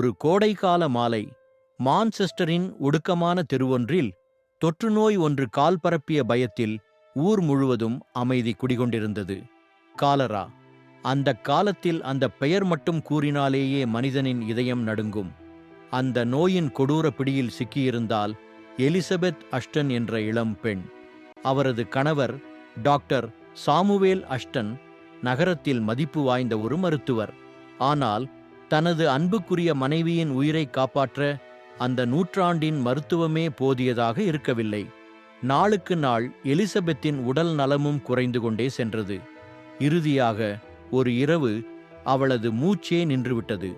ஒரு கோடைக்கால மாலை மான்செஸ்டரின் ஒடுக்கமான தெருவொன்றில் தொற்றுநோய் ஒன்று கால் பரப்பிய பயத்தில் ஊர் முழுவதும் அமைதி குடிகொண்டிருந்தது. காலரா அந்தக் காலத்தில் அந்த பெயர் மட்டும் கூறினாலேயே மனிதனின் இதயம் நடுங்கும். அந்த நோயின் கொடூர பிடியில் சிக்கியிருந்தால் எலிசபெத் அஷ்டன் என்ற இளம் பெண் அவரது கணவர் டாக்டர் சாமுவேல் அஷ்டன் நகரத்தில் மதிப்பு வாய்ந்த ஒரு மருத்துவர். ஆனால் தனது அன்புக்குரிய மனைவியின் உயிரை காப்பாற்ற அந்த நூற்றாண்டின் மருத்துவமே போதியதாக இருக்கவில்லை. நாளுக்கு நாள் எலிசபெத்தின் உடல் நலமும் குறைந்து கொண்டே சென்றது. இறுதியாக ஒரு இரவு அவளது மூச்சே நின்றுவிட்டது.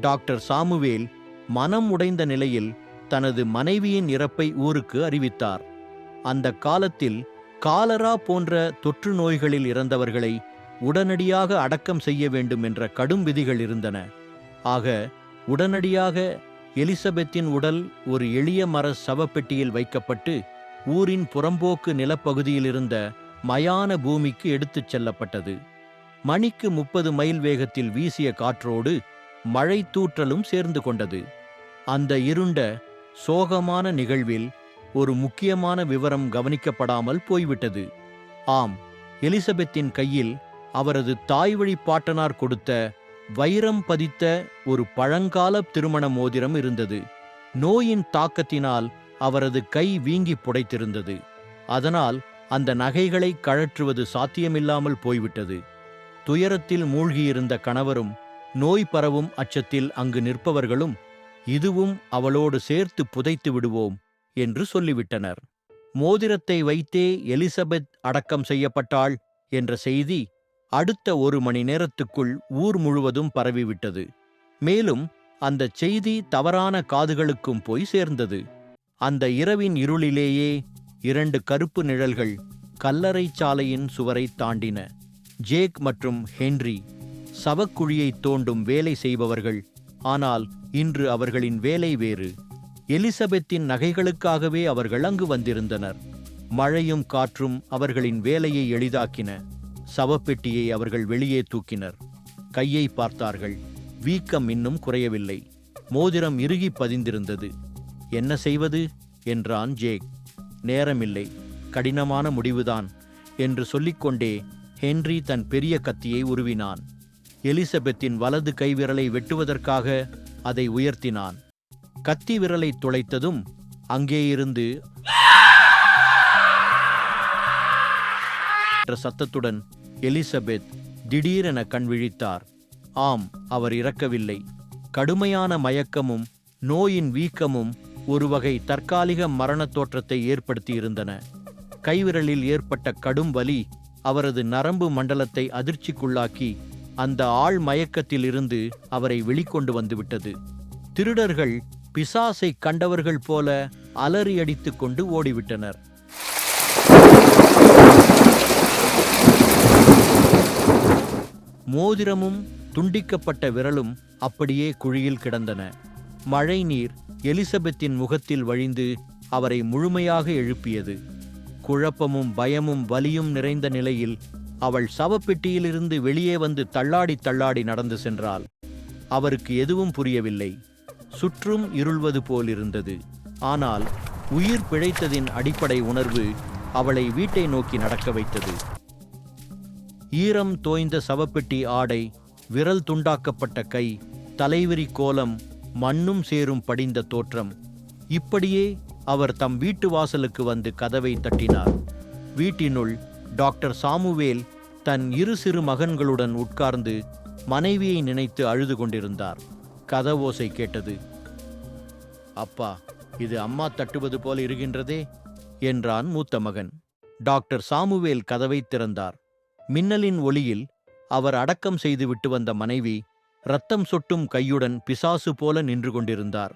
டாக்டர் சாமுவேல் மனம் உடைந்த நிலையில் தனது மனைவியின் இறப்பை ஊருக்கு அறிவித்தார். அந்த காலத்தில் காலரா போன்ற தொற்று நோய்களில் இறந்தவர்களை உடனடியாக அடக்கம் செய்ய வேண்டும் என்ற கடும் விதிகள் இருந்தன. ஆக உடனடியாக எலிசபெத்தின் உடல் ஒரு எளிய மர சவப்பெட்டியில் வைக்கப்பட்டு ஊரின் புறம்போக்கு நிலப்பகுதியில் இருந்த மயான பூமிக்கு எடுத்துச் செல்லப்பட்டது. மணிக்கு முப்பது மைல் வேகத்தில் வீசிய காற்றோடு மழை தூற்றலும் சேர்ந்து கொண்டது. அந்த இருண்ட சோகமான நிகழ்வில் ஒரு முக்கியமான விவரம் கவனிக்கப்படாமல் போய்விட்டது. ஆம் எலிசபெத்தின் கையில் அவரது தாய்வழி பாட்டனார் கொடுத்த வைரம் பதித்த ஒரு பழங்கால திருமண மோதிரம் இருந்தது. நோயின் தாக்கத்தினால் அவரது கை வீங்கி புடைத்திருந்தது. அதனால் அந்த நகைகளை கழற்றுவது சாத்தியமில்லாமல் போய்விட்டது. துயரத்தில் மூழ்கியிருந்த கணவரும் நோய் பரவும் அச்சத்தில் அங்கு நிற்பவர்களும் இதுவும் அவளோடு சேர்த்து புதைத்து விடுவோம் என்று சொல்லிவிட்டனர். மோதிரத்தை வைத்தே எலிசபெத் அடக்கம் செய்யப்பட்டாள் என்ற செய்தி அடுத்த ஒரு மணி நேரத்துக்குள் ஊர் முழுவதும் பரவிவிட்டது. மேலும் அந்த செய்தி தவறான காதுகளுக்கும் போய் சேர்ந்தது. அந்த இரவின் இருளிலேயே இரண்டு கருப்பு நிழல்கள் கல்லறை சாலையின் சுவரை தாண்டின. ஜேக் மற்றும் ஹென்றி சவக்குழியை தோண்டும் வேலை செய்பவர்கள் ஆனால் இன்று அவர்களின் வேலை வேறு. எலிசபெத்தின் நகைகளுக்காகவே அவர்கள் அங்கு வந்திருந்தனர். மழையும் காற்றும் அவர்களின் வேலையை எளிதாக்கின. சவப்பெட்டியை அவர்கள் வெளியே தூக்கினர். கையை பார்த்தார்கள் வீக்கம் இன்னும் குறையவில்லை. மோதிரம் இறுகி பதிந்திருந்தது. என்ன செய்வது? என்றான் ஜேக். நேரமில்லை கடினமான முடிவுதான் என்று சொல்லிக்கொண்டே ஹென்றி தன் பெரிய கத்தியை உருவினான். எலிசபெத்தின் வலது கைவிரலை வெட்டுவதற்காக அதை உயர்த்தினான். கத்தி விரலை துளைத்ததும் அங்கேயிருந்து என்ற சத்தத்துடன் எலிசபெத் திடீரென கண் விழித்தார் ஆம் அவர் இறக்கவில்லை. கடுமையான மயக்கமும் நோயின் வீக்கமும் ஒரு வகை தற்காலிக மரணத் தோற்றத்தை ஏற்படுத்தியிருந்தன. கைவிரலில் ஏற்பட்ட கடும் வலி அவரது நரம்பு மண்டலத்தை அதிர்ச்சிக்குள்ளாக்கி அந்த ஆள் மயக்கத்தில் இருந்து அவரை வெளிக்கொண்டு வந்துவிட்டது. திருடர்கள் பிசாசை கண்டவர்கள் போல அலறி அடித்துக்கொண்டு ஓடிவிட்டனர். மோதிரமும் துண்டிக்கப்பட்ட விரலும் அப்படியே குழியில் கிடந்தன. மழை நீர் எலிசபெத்தின் முகத்தில் வழிந்து அவரை முழுமையாக எழுப்பியது. குழப்பமும் பயமும் வலியும் நிறைந்த நிலையில் அவள் சவப்பெட்டியிலிருந்து வெளியே வந்து தள்ளாடி தள்ளாடி நடந்து சென்றாள். அவருக்கு எதுவும் புரியவில்லை. சுற்றும் இருள்வது போலிருந்தது. ஆனால் உயிர் பிழைத்ததின் அடிப்படை உணர்வு அவளை வீட்டை நோக்கி நடக்க வைத்தது. ஈரம் தோய்ந்த சவப்பெட்டி ஆடை விரல் துண்டாக்கப்பட்ட கை தலைவிரி கோலம் மண்ணும் சேரும் படிந்த தோற்றம். இப்படியே அவர் தம் வீட்டு வாசலுக்கு வந்து கதவை தட்டினார். வீட்டினுள் டாக்டர் சாமுவேல் தன் இரு சிறு மகன்களுடன் உட்கார்ந்து மனைவியை நினைத்து அழுது கொண்டிருந்தார். கதவோசை கேட்டது அப்பா இது அம்மா தட்டுவது போல இருக்கின்றதே என்றான் மூத்த மகன். டாக்டர் சாமுவேல் கதவை திறந்தார். மின்னலின் ஒளியில் அவர் அடக்கம் செய்து விட்டு வந்த மனைவி ரத்தம் சொட்டும் கையுடன் பிசாசு போல நின்று கொண்டிருந்தார்.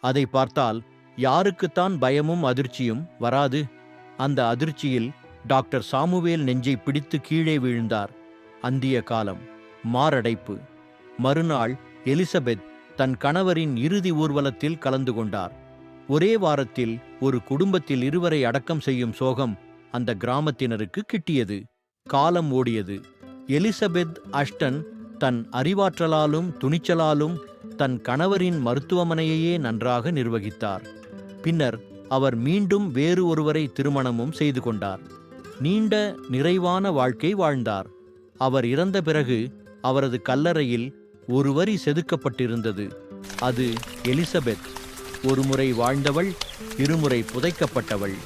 அதை பார்த்தால் யாருக்குத்தான் பயமும் அதிர்ச்சியும் வராது. அந்த அதிர்ச்சியில் டாக்டர் சாமுவேல் நெஞ்சை பிடித்து கீழே வீழ்ந்தார். அந்திய காலம் மாரடைப்பு. மறுநாள் எலிசபெத் தன் கணவரின் இறுதி ஊர்வலத்தில் கலந்து கொண்டார். ஒரே வாரத்தில் ஒரு குடும்பத்தில் இருவரை அடக்கம் செய்யும் சோகம் அந்த கிராமத்தினருக்கு கிட்டியது. காலம் ஓடியது. எலிசபெத் அஷ்டன் தன் அறிவாற்றலாலும் துணிச்சலாலும் தன் கணவரின் மருத்துவமனையையே நன்றாக நிர்வகித்தார். பின்னர் அவர் மீண்டும் வேறு ஒருவரை திருமணமும் செய்து கொண்டார். நீண்ட நிறைவான வாழ்க்கை வாழ்ந்தார். அவர் இறந்த பிறகு அவரது கல்லறையில் ஒரு வரி செதுக்கப்பட்டிருந்தது. அது எலிசபெத் ஒருமுறை வாழ்ந்தவள் இருமுறை புதைக்கப்பட்டவள்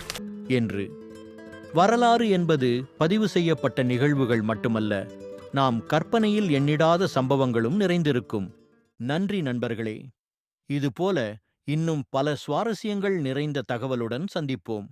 என்று. வரலாறு என்பது பதிவு செய்யப்பட்ட நிகழ்வுகள் மட்டுமல்ல நாம் கற்பனையில் எண்ணிடாத சம்பவங்களும் நிறைந்திருக்கும். நன்றி நண்பர்களே. இதுபோல இன்னும் பல சுவாரஸ்யங்கள் நிறைந்த தகவலுடன் சந்திப்போம்.